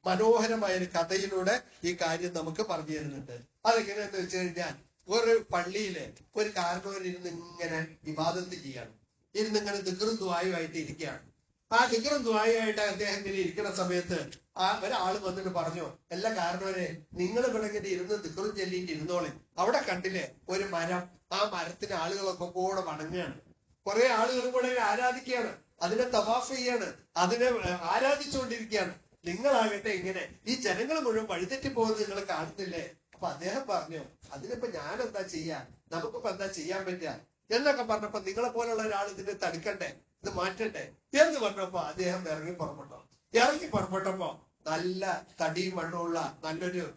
മനോഹരമായ ഒരു കഥയിലൂടെ ഈ കാര്യം നമുക്ക് പറഞ്ഞു തരുന്നുണ്ട്. അതെങ്ങനെയാന്ന് വെച്ച് കഴിഞ്ഞാൽ ഒരു പള്ളിയിൽ ഒരു കാരണവർ ഇരുന്ന് ഇങ്ങനെ വിവാദത്തിൽ ചെയ്യാണ് ഇരുന്ന് ഇങ്ങനെ ദിക്കറും ദ്വായുമായിട്ട് ഇരിക്കുകയാണ്. ആ ദിക്കറും ദ്വായുമായിട്ട് അദ്ദേഹം ഇങ്ങനെ ഇരിക്കുന്ന സമയത്ത് ആ ഒരാൾ വന്നിട്ട് പറഞ്ഞു എല്ലാ കാരണവരെ നിങ്ങൾ ഇവിടെ ഇങ്ങനെ ഇരുന്ന് ദിക്കറും ചൊല്ലിയിട്ട് ഇരുന്നോളി. അവിടെ കണ്ടില്ലേ ഒരു മരം ആ മരത്തിന് ആളുകളൊക്കെ കൂടെ വണങ്ങുകയാണ്. കുറെ ആളുകൾ കൂടെ ആരാധിക്കുകയാണ്. അതിനെ തവാഫ് ചെയ്യാണ്. അതിനെ ആരാധിച്ചുകൊണ്ടിരിക്കുകയാണ്. നിങ്ങളാകട്ടെ ഇങ്ങനെ ഈ ജനങ്ങൾ മുഴുവൻ വഴിതെറ്റി പോകുന്നത് നിങ്ങൾ കാണുന്നില്ലേ? അപ്പൊ അദ്ദേഹം പറഞ്ഞു അതിനിപ്പോ ഞാൻ എന്താ ചെയ്യാ? നമുക്കിപ്പോ എന്താ ചെയ്യാൻ പറ്റുക എന്നൊക്കെ പറഞ്ഞപ്പോ നിങ്ങളെ പോലുള്ള ഒരാൾ ഇതിനെ തടുക്കണ്ടേ? ഇത് മാറ്റണ്ടേ? എന്ന് പറഞ്ഞപ്പോ അദ്ദേഹം ഇറങ്ങി പുറപ്പെട്ടു. ഇറങ്ങി പുറപ്പെട്ടപ്പോ നല്ല തടിയും മണ്ണുള്ള നല്ലൊരു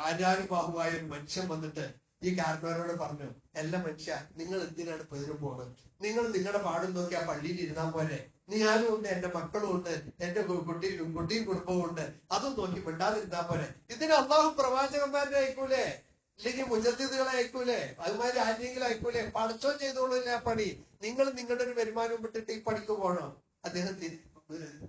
ആചാരബാഹുവായ മനുഷ്യൻ വന്നിട്ട് ഈ കാരണവരോട് പറഞ്ഞു എല്ലാ മനുഷ്യ നിങ്ങൾ എന്തിനാണ് പേരും പോണത്? നിങ്ങൾ നിങ്ങളുടെ പാടും നോക്കി ആ പള്ളിയിൽ ഇരുന്നാൽ പോലെ ഞാനും ഉണ്ട് എന്റെ മക്കളും ഉണ്ട് എന്റെ കുട്ടിയും കുട്ടിയും കുടുംബവും ഉണ്ട്. അതും നോക്കി മിണ്ടാതിരുന്നാ പോലെ ഇതിന് അള്ളാഹു പ്രവാചകന്മാരെ അയക്കൂലേ? ഇല്ലെങ്കിൽ മുജദ്ദിദുകളെ അയക്കൂലേ? അതുമാതിരി ആരെങ്കിലും അയക്കൂലേ? പഠിച്ചോ ചെയ്തോളൂല്ല ആ പണി. നിങ്ങൾ നിങ്ങളുടെ ഒരു വരുമാനം വിട്ടിട്ട് ഈ പണിക്ക് പോകണോ? അദ്ദേഹം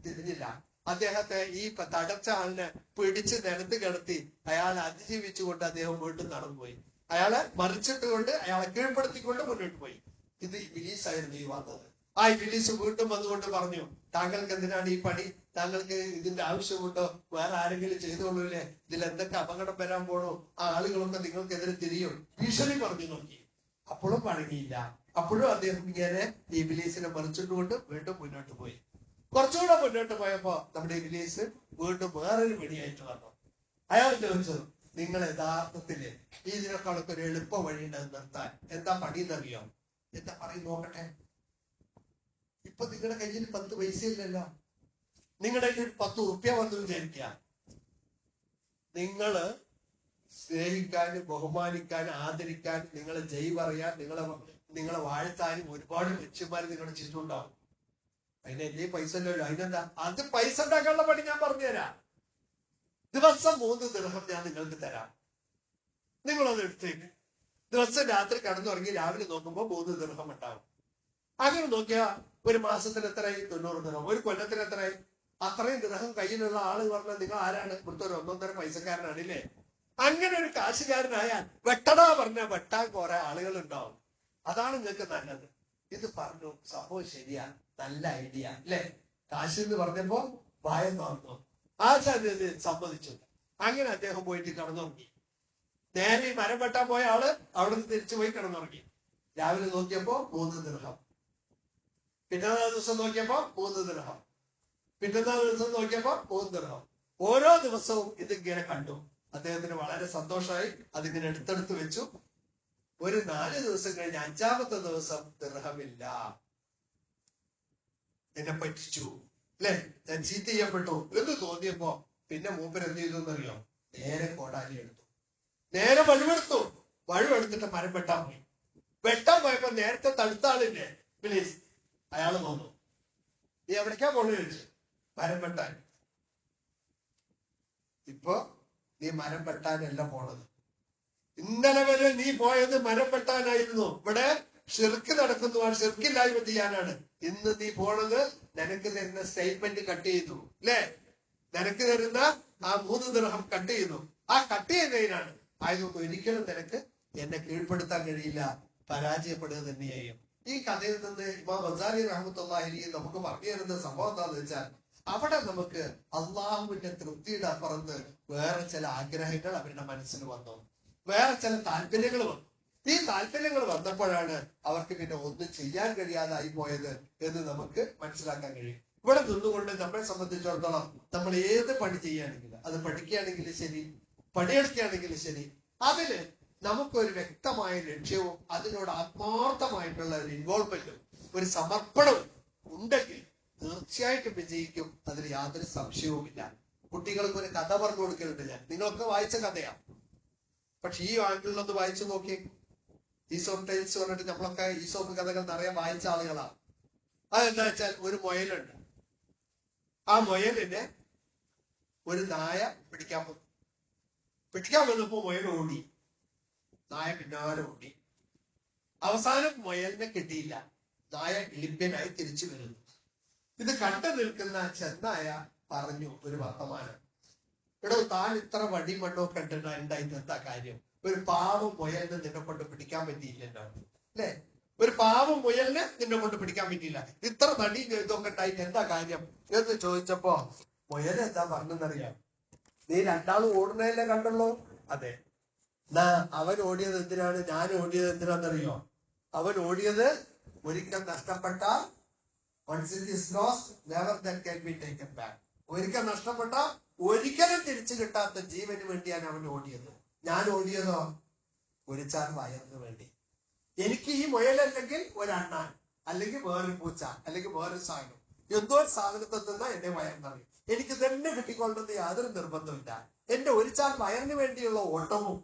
തിരിഞ്ഞില്ല. അദ്ദേഹത്തെ ഈ തടച്ച ആളിനെ പിടിച്ച് നിലത്ത് കിടത്തി അയാളെ അതിജീവിച്ചുകൊണ്ട് അദ്ദേഹം വീണ്ടും നടന്നുപോയി. അയാളെ മറിച്ചിട്ടുകൊണ്ട് അയാളെ കീഴ്പ്പെടുത്തിക്കൊണ്ട് മുന്നോട്ട് പോയി. ഇത് ഇബിലീസ് ആയിരുന്നു ഈ വന്നത് ആ ഇബിലീസ് വീണ്ടും വന്നുകൊണ്ട് പറഞ്ഞു താങ്കൾക്ക് എന്തിനാണ് ഈ പണി? താങ്കൾക്ക് ഇതിന്റെ ആവശ്യമുണ്ടോ? വേറെ ആരെങ്കിലും ചെയ്തോളൂല്ലേ? ഇതിൽ എന്തൊക്കെ അപകടം വരാൻ പോണോ? ആ ആളുകളൊക്കെ നിങ്ങൾക്കെതിരെ തിരിയും. ഭീഷണി പറഞ്ഞു നോക്കി. അപ്പോഴും വഴങ്ങിയില്ല. അപ്പോഴും അദ്ദേഹം ഇങ്ങനെ ഈ ഇബിലീസിനെ മറിച്ചിട്ടുകൊണ്ട് വീണ്ടും മുന്നോട്ട് പോയി. കുറച്ചുകൂടെ മുന്നോട്ട് പോയപ്പോ നമ്മുടെ ഇബിലീസ് വീണ്ടും വേറൊരു പണിയായിട്ട് വന്നു. അയാൾ ചോദിച്ചു നിങ്ങൾ യഥാർത്ഥത്തിൽ ഇതിനേക്കാളൊക്കെ ഒരു എളുപ്പ വഴി ഉണ്ടെന്ന് നിർത്താൻ. എന്താ പണി എന്നറിയോ എന്താ പറയും നോക്കട്ടെ. ഇപ്പൊ നിങ്ങളുടെ കയ്യിൽ പത്ത് പൈസ ഇല്ലല്ലോ നിങ്ങളുടെ കയ്യിൽ പത്ത് ഉറുപ്യ വന്നു വിചാരിക്കുക നിങ്ങൾ സ്നേഹിക്കാനും ബഹുമാനിക്കാനും ആദരിക്കാനും നിങ്ങളെ ജയ് പറയാൻ നിങ്ങളെ നിങ്ങളെ വാഴ്ത്താനും ഒരുപാട് ലക്ഷ്യന്മാർ നിങ്ങളുടെ ചുറ്റുണ്ടാവും അതിന് എന്റെ പൈസ ഇല്ലല്ലോ. അതിനെന്താ? അത് പൈസ ഉണ്ടാക്കാനുള്ള പണി ഞാൻ പറഞ്ഞുതരാം. ദിവസം മൂന്ന് ദിർഹം ഞാൻ നിങ്ങൾക്ക് തരാം. നിങ്ങളത് എടുത്തേക്ക്. ദിവസം രാത്രി കടന്നുറങ്ങി രാവിലെ നോക്കുമ്പോൾ മൂന്ന് ദിർഹം ഉണ്ടാവും. അങ്ങനെ നോക്കിയാ ഒരു മാസത്തിന് എത്രയായി? തൊണ്ണൂറ് ദിർഹം ഒരു കൊല്ലത്തിന് എത്രയായി? അത്രയും ദിർഹം കയ്യിലുള്ള ആൾ പറഞ്ഞാൽ നിങ്ങൾ ആരാണ്? ഇവിടുത്തെ ഒരു ഒന്നൊന്നര പൈസക്കാരനാണില്ലേ? അങ്ങനെ ഒരു കാശുകാരനായാൽ വെട്ടടാ പറഞ്ഞ വെട്ടാൻ കുറെ ആളുകൾ ഉണ്ടാവും അതാണ് നിങ്ങൾക്ക് നല്ലത്. ഇത് പറഞ്ഞു സംഭവം ശരിയാ. നല്ല ഐഡിയ അല്ലേ കാശ് എന്ന് പറഞ്ഞപ്പോ വായ തുറന്നു. ആശാൻ സമ്മതിച്ചത് സമ്മതിച്ചു അങ്ങനെ അദ്ദേഹം പോയിട്ട് കിടന്നുറങ്ങി. നേരെ ഈ മരം വെട്ടാൻ പോയ ആൾ അവിടെ നിന്ന് തിരിച്ചു പോയി കിടന്നുറങ്ങി. രാവിലെ നോക്കിയപ്പോ മൂന്ന് ദൃഹം. പിറ്റന്നാൾ ദിവസം നോക്കിയപ്പോ മൂന്ന് ദൃഹം. പിറ്റന്നാ ദിവസം നോക്കിയപ്പോ മൂന്ന് ദൃഹം. ഓരോ ദിവസവും ഇതിങ്ങനെ കണ്ടു. അദ്ദേഹത്തിന് വളരെ സന്തോഷമായി അതിങ്ങനെ എടുത്തെടുത്ത് വെച്ചു. ഒരു നാല് ദിവസം കഴിഞ്ഞ് അഞ്ചാമത്തെ ദിവസം ദൃഹമില്ല. എന്നെ പറ്റിച്ചു. അല്ലെ? ഞാൻ ചീത്ത ചെയ്യപ്പെട്ടു. എന്ന് തോന്നിയപ്പോ? പിന്നെ മൂപ്പർ എന്ത് ചെയ്തു എന്നറിയോ? നേരെ കോടാലി എടുത്തു. നേരെ വഴുവെടുത്തു. വഴുവെടുത്തിട്ട് മരം വെട്ടാൻ പോയി. വെട്ടാൻ പോയപ്പോ നേരത്തെ തടുത്താളില്ലേ പ്ലീസ് അയാൾ വന്നു. നീ എവിടേക്കാ പോണു? ചോദിച്ചു. മരം വെട്ടാൻ. ഇപ്പൊ നീ മരം വെട്ടാനല്ല പോണത്. ഇന്നലെ വരെ നീ പോയത് മരം വെട്ടാനായിരുന്നു. ഇവിടെ ഷിർക്ക് നടക്കുന്നതാണ് ഷിർക്കില്ലായ്മ ചെയ്യാനാണ്. ഇന്ന് നീ പോണത് നിനക്ക് തരുന്ന സ്റ്റേറ്റ്മെന്റ് കട്ട് ചെയ്യുന്നു അല്ലേ നിനക്ക് തരുന്ന ആ മൂന്ന് ദൃഹം കട്ട് ചെയ്യുന്നു ആ കട്ട് ചെയ്യുന്നതിനാണ്. ആയതുകൊണ്ട് ഒരിക്കലും നിനക്ക് എന്നെ കീഴ്പ്പെടുത്താൻ കഴിയില്ല. പരാജയപ്പെടുക തന്നെയായും. ഈ കഥയിൽ നിന്ന് ഇമാം ബസാരി റഹമത്തല്ലാഹിരി നമുക്ക് പറഞ്ഞു തരുന്ന സംഭവം എന്താണെന്ന് വെച്ചാൽ അവിടെ നമുക്ക് അള്ളാഹുവിന്റെ തൃപ്തിയുടെ അപ്പുറത്ത് വേറെ ചില ആഗ്രഹങ്ങൾ അവരുടെ മനസ്സിൽ വന്നു. വേറെ ചില താല്പര്യങ്ങൾ വന്നു. ഈ താല്പര്യങ്ങൾ വന്നപ്പോഴാണ് അവർക്ക് പിന്നെ ഒന്നും ചെയ്യാൻ കഴിയാതായി പോയത് എന്ന് നമുക്ക് മനസ്സിലാക്കാൻ കഴിയും. ഇവിടെ നിന്നുകൊണ്ട് നമ്മളെ സംബന്ധിച്ചിടത്തോളം നമ്മൾ ഏത് പണി ചെയ്യുകയാണെങ്കിലും അത് പഠിക്കുകയാണെങ്കിലും ശരി പണിയെടുക്കുകയാണെങ്കിലും ശരി അതിൽ നമുക്കൊരു വ്യക്തമായ ലക്ഷ്യവും അതിനോട് ആത്മാർത്ഥമായിട്ടുള്ള ഒരു ഇൻവോൾവ്മെന്റും ഒരു സമർപ്പണവും ഉണ്ടെങ്കിൽ തീർച്ചയായിട്ടും വിജയിക്കും. അതിൽ യാതൊരു സംശയവുമില്ല. കുട്ടികൾക്ക് ഒരു കഥ പറഞ്ഞു കൊടുക്കലുണ്ട് ഞാൻ. നിങ്ങളൊക്കെ വായിച്ച കഥയാണ് പക്ഷെ ഈ ആംഗിളിലൊന്ന് വായിച്ചു നോക്കി ഈസോപ്പ് ടൈൽസ് പറഞ്ഞിട്ട് നമ്മളൊക്കെ ഈസോപ്പ് കഥകൾ നിറയെ വായിച്ച ആളുകളാണ്. അതെന്താ വെച്ചാൽ ഒരു മുയലുണ്ട്. ആ മുയലിനെ ഒരു നായ പിടിക്കാൻ വന്നു പിടിക്കാൻ വന്നപ്പോ മുയൽ ഓടി. നായ പിന്നാലെ ഓടി. അവസാനം മുയലിനെ കിട്ടിയില്ല. നായ ഇളിപ്യനായി തിരിച്ചു വരുന്നു. ഇത് കണ്ടു നിൽക്കുന്ന ചെന്നായ പറഞ്ഞു ഒരു വർത്തമാനം. എടോ താൻ ഇത്ര വടി മണ്ണോ ഉണ്ടായിട്ട് എന്താ കാര്യം? ഒരു പാവം മുയലിനെ നിന്നെ കൊണ്ട് പിടിക്കാൻ പറ്റിയില്ലല്ലോ. അല്ലെ? ഒരു പാവം മുയലിനെ നിന്നെ കൊണ്ട് പിടിക്കാൻ പറ്റിയില്ല. ഇത്ര നടി ഇതൊക്കെ ഉണ്ടായിട്ട് എന്താ കാര്യം? എന്ന് ചോദിച്ചപ്പോ മുയൽ എന്താ പറഞ്ഞെന്നറിയാം? നീ രണ്ടാളും ഓടുന്നതല്ലേ കണ്ടുള്ളൂ? അതെ. എന്നാ അവൻ ഓടിയത് എന്തിനാണ്? ഞാൻ ഓടിയത് എന്തിനാണെന്നറിയോ? അവൻ ഓടിയത് ഒരിക്കൽ നഷ്ടപ്പെട്ട once it is never that be taken back ഒരിക്കൽ നഷ്ടപ്പെട്ട ഒരിക്കലും തിരിച്ചു കിട്ടാത്ത ജീവന് വേണ്ടിയാണ് അവൻ ഓടിയത്. ഞാൻ ഓടിയതോ? ഒരു ചാർ വയറിന് വേണ്ടി. എനിക്ക് ഈ മുയലല്ലെങ്കിൽ ഒരണ്ണാൻ അല്ലെങ്കിൽ വേറൊരു പൂച്ച അല്ലെങ്കിൽ വേറൊരു സാധനം എന്തോ ഒരു സാധനത്തിൽ നിന്ന് എന്റെ വയറിനറിയും. എനിക്ക് തന്നെ കിട്ടിക്കൊള്ളുന്ന യാതൊരു നിർബന്ധമില്ല എന്റെ ഒരു ചാർ വയറിന് വേണ്ടിയുള്ള ഓട്ടവും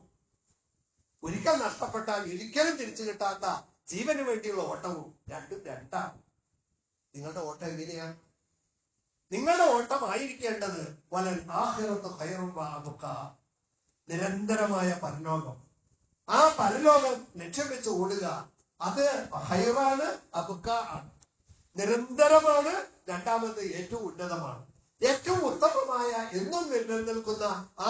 ഒരിക്കൽ നഷ്ടപ്പെട്ടാൽ ഒരിക്കലും തിരിച്ചു കിട്ടാത്ത ജീവന് വേണ്ടിയുള്ള ഓട്ടവും രണ്ടും രണ്ടാണ്. നിങ്ങളുടെ ഓട്ടം എങ്ങനെയാണ്? നിങ്ങളുടെ ഓട്ടമായിരിക്കേണ്ടത് വലൻ ആഹിറത്ത് ഹൈറും വാബുക്ക നിരന്തരമായ പരലോകം. ആ പരലോകം ലക്ഷ്യം വെച്ച് ഓടുക അത് ഹൈറാണ് അബുക്ക ആണ്. നിരന്തരമാണ് രണ്ടാമത് ഏറ്റവും ഉന്നതമാണ്. ഏറ്റവും ഉത്തമമായ എന്നും നിലനിൽക്കുന്ന ആ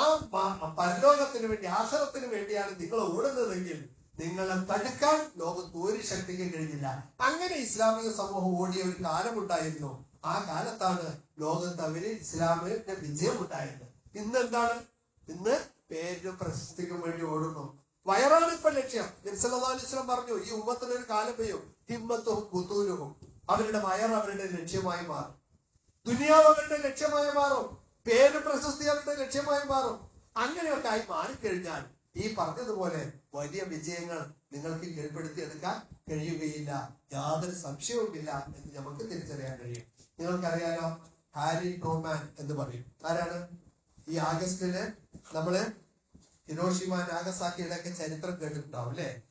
പരലോകത്തിന് വേണ്ടി ആസനത്തിന് വേണ്ടിയാണ് നിങ്ങൾ ഓടുന്നതെങ്കിൽ നിങ്ങളെ തടുക്കാൻ ലോകത്ത് ഒരു ശക്തിക്കും കഴിഞ്ഞില്ല. അങ്ങനെ ഇസ്ലാമിക സമൂഹം ഓടിയ ഒരു കാലമുണ്ടായിരുന്നു. ആ കാലത്താണ് ലോകത്ത് അവർ ഇസ്ലാമിന്റെ വിജയമുണ്ടായത്. ഇന്ന് എന്താണ് ഇന്ന് പേരിനും പ്രശസ്തിക്കും വേണ്ടി ഓടുന്നു. വയറാണ് ഇപ്പൊ ലക്ഷ്യം. നിസ്ലാസ്ലം പറഞ്ഞു ഈ ഉമ്മത്തിന് ഒരു കാലം പെയ്യും. ഹിമ്മത്തും കുത്തൂരവും അവരുടെ വയർ അവരുടെ ലക്ഷ്യമായി മാറും. ദുനിയാവ് അവരുടെ ലക്ഷ്യമായി മാറും. പേര് പ്രശസ്തി അവരുടെ ലക്ഷ്യമായി മാറും. അങ്ങനെയൊക്കെ ആയി മാറിക്കഴിഞ്ഞാൽ ഈ പറഞ്ഞതുപോലെ വലിയ വിജയങ്ങൾ നിങ്ങൾക്ക് കീഴ്പ്പെടുത്തിയെടുക്കാൻ കഴിയുകയില്ല. യാതൊരു സംശയവുമില്ല എന്ന് നമുക്ക് തിരിച്ചറിയാൻ കഴിയും. നിങ്ങൾക്കറിയാലോ ഹാരി ഗോമാൻ എന്ന് പറയും. ആരാണ്? ഈ ആഗസ്റ്റിൽ നമ്മൾ ഹിരോഷിമ നാഗസാക്കിയുടെയൊക്കെ ചരിത്രം കേട്ടിട്ടുണ്ടാവും അല്ലെ?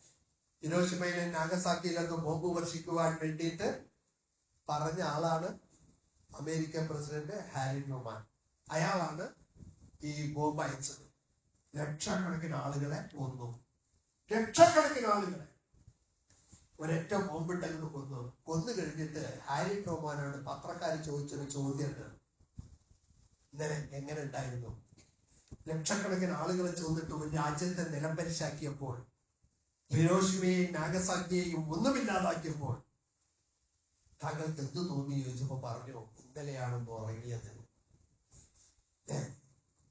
ഹിരോഷിമയിലെ നാഗസാക്കിയിലൊക്കെ ബോംബ് വർഷിക്കുവാൻ വേണ്ടിയിട്ട് പറഞ്ഞ ആളാണ് അമേരിക്കൻ പ്രസിഡന്റ് ഹാരി ട്രൂമാൻ അയാളാണ് ഈ ബോംബ് അയച്ചത്. ലക്ഷക്കണക്കിന് ആളുകളെ കൊന്നു. ലക്ഷക്കണക്കിന് ആളുകളെ. ഒരൊറ്റ ബോംബിട്ടങ്ങോട്ട് കൊന്നു. കൊന്നു കഴിഞ്ഞിട്ട് ഹാരി ടോമാനോട് പത്രക്കാർ ചോദിച്ചൊരു ചോദ്യമുണ്ട്. ഇന്നലെ എങ്ങനെ ഉണ്ടായിരുന്നു? ലക്ഷക്കണക്കിന് ആളുകളെ ഒരു രാജ്യത്തെ നിലംപരിശാക്കിയപ്പോൾ ഹിരോഷിമയെയും നാഗസാക്കിയെയും ഒന്നുമില്ലാതാക്കിയപ്പോൾ താങ്കൾക്ക് എന്ത് തോന്നി ചോദിച്ചപ്പോ പറഞ്ഞു ഇന്നലെയാണെന്ന് ഉറങ്ങിയത്. കുറെ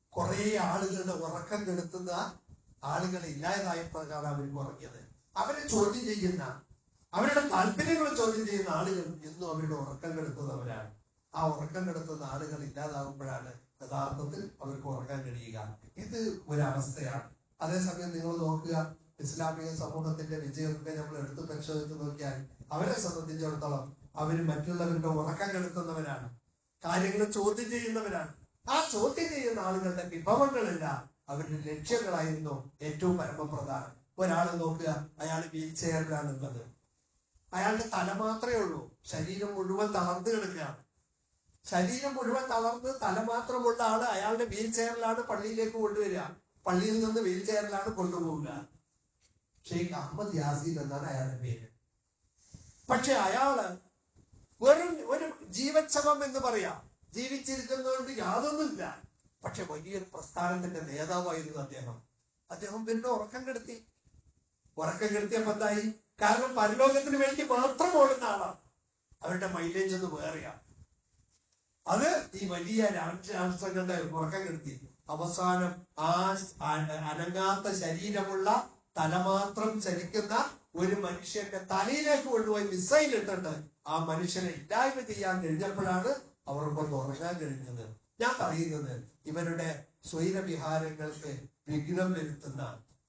കുറേ ആളുകളുടെ ഉറക്കം കെടുത്തുന്ന ആളുകളെ ഇല്ലാതായപ്പോഴാണ് അവർ ഉറങ്ങിയത്. അവരെ ചോദ്യം ചെയ്യുന്ന അവരുടെ താല്പര്യങ്ങൾ ചോദ്യം ചെയ്യുന്ന ആളുകൾ എന്നും അവരുടെ ഉറക്കം കെടുത്തുന്നവരാണ്. ആ ഉറക്കം കെടുത്തുന്ന ആളുകൾ ഇല്ലാതാകുമ്പോഴാണ് യഥാർത്ഥത്തിൽ അവർക്ക് ഉറങ്ങാൻ കഴിയുക. ഇത് ഒരവസ്ഥയാണ്. അതേസമയം നിങ്ങൾ നോക്കുക ഇസ്ലാമിക സമൂഹത്തിന്റെ വിജയമൊക്കെ നമ്മൾ എടുത്തു പരിശോധിച്ച് നോക്കിയാൽ അവരെ സംബന്ധിച്ചിടത്തോളം അവർ മറ്റുള്ളവരുടെ ഉറക്കം കെടുത്തുന്നവരാണ്. കാര്യങ്ങൾ ചോദ്യം ചെയ്യുന്നവരാണ്. ആ ചോദ്യം ചെയ്യുന്ന ആളുകളുടെ വിഭവങ്ങളല്ല അവരുടെ ലക്ഷ്യങ്ങളായിരുന്നു ഏറ്റവും പരമപ്രധാനം. ഒരാളെ നോക്കുക അയാൾ വീൽ ചെയറിലാണ് ഉള്ളത് അയാളുടെ തല മാത്രമേ ഉള്ളൂ. ശരീരം മുഴുവൻ തളർന്നു കിടക്കുകയാണ്. ശരീരം മുഴുവൻ തളർന്ന് തല മാത്രമുള്ള ആൾ അയാളുടെ വീൽ ചെയറിലാണ് പള്ളിയിലേക്ക് കൊണ്ടുവരിക. പള്ളിയിൽ നിന്ന് വീൽ ചെയറിലാണ് കൊണ്ടുപോവുക. ഷെയ്ഖ് അഹമ്മദ് യാസീൻ എന്നാണ് അയാളുടെ പേര്. പക്ഷെ അയാൾ വെറും ഒരു ജീവച്ഛവം എന്ന് പറയാം. ജീവിച്ചിരിക്കുന്നതുകൊണ്ട് യാതൊന്നുമില്ല. പക്ഷെ വലിയൊരു പ്രസ്ഥാനത്തിന്റെ നേതാവായിരുന്നു അദ്ദേഹം. അദ്ദേഹം പിന്നെ ഉറക്കം കെടുത്തി. ഉറക്കം കെടുത്തിയപ്പോ എന്തായി? കാരണം പരലോകത്തിന് വേണ്ടി മാത്രം ഓടുന്ന ആളാണ്. അവരുടെ മൈലേജ് ഒന്ന് വേറെയാണ് അത് ഈ വലിയ രാഷ്ട്രങ്ങളുടെ ഉറക്കം കിട്ടി അവസാനം ആ അനങ്ങാത്ത ശരീരമുള്ള തല മാത്രം ചലിക്കുന്ന ഒരു മനുഷ്യന്റെ തലയിലേക്ക് കൊണ്ടുപോയി മിസൈൽ ഇട്ടിട്ട് ആ മനുഷ്യനെ ഇല്ലായ്മ ചെയ്യാൻ കഴിഞ്ഞപ്പോഴാണ് അവർക്കൊന്ന് ഉറങ്ങാൻ കഴിഞ്ഞത്. ഞാൻ പറയുന്നത് ഇവരുടെ സ്വൈരവിഹാരങ്ങൾക്ക് വിഘ്നം വരുത്തുന്ന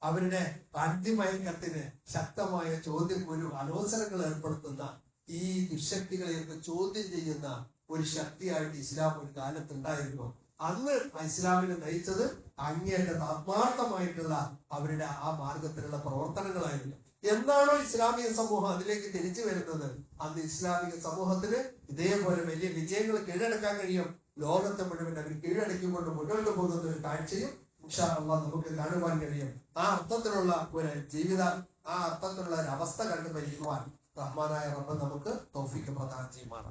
അവരുടെ അന്തിമയക്കത്തിന് ശക്തമായ ചോദ്യം ഒരു അലോസരങ്ങൾ ഏർപ്പെടുത്തുന്ന ഈ ദുശക്തികളെയൊക്കെ ചോദ്യം ചെയ്യുന്ന ഒരു ശക്തിയായിട്ട് ഇസ്ലാം ഒരു കാലത്തുണ്ടായിരുന്നു അന്ന് ഇസ്ലാമിനെ നയിച്ചത് അങ്ങേയറ്റം ആത്മാർത്ഥമായിട്ടുള്ള അവരുടെ ആ മാർഗത്തിലുള്ള പ്രവർത്തനങ്ങളായിരുന്നു. എന്നാണോ ഇസ്ലാമിക സമൂഹം അതിലേക്ക് തിരിച്ചു വരുന്നത്? അന്ന് ഇസ്ലാമിക സമൂഹത്തിന് ഇതേപോലെ വലിയ വിജയങ്ങൾ കീഴടക്കാൻ കഴിയും. ലോകത്തെ മുഴുവൻ അവർ കീഴടക്കിക്കൊണ്ട് മുന്നോട്ട് പോകുന്ന ഒരു കാഴ്ചയും ഇൻഷാ അള്ളാഹ് നമുക്ക് കാണുവാൻ കഴിയും. ആ അർത്ഥത്തിലുള്ള ഒരു ജീവിത ആ അർത്ഥത്തിലുള്ള ഒരു അവസ്ഥ കണ്ടു ഭരിക്കുവാൻ റഹ്മാനായ റബ്ബ് നമുക്ക് തോഫിക്ക് പ്രദാനം ചെയ്യുമാണ്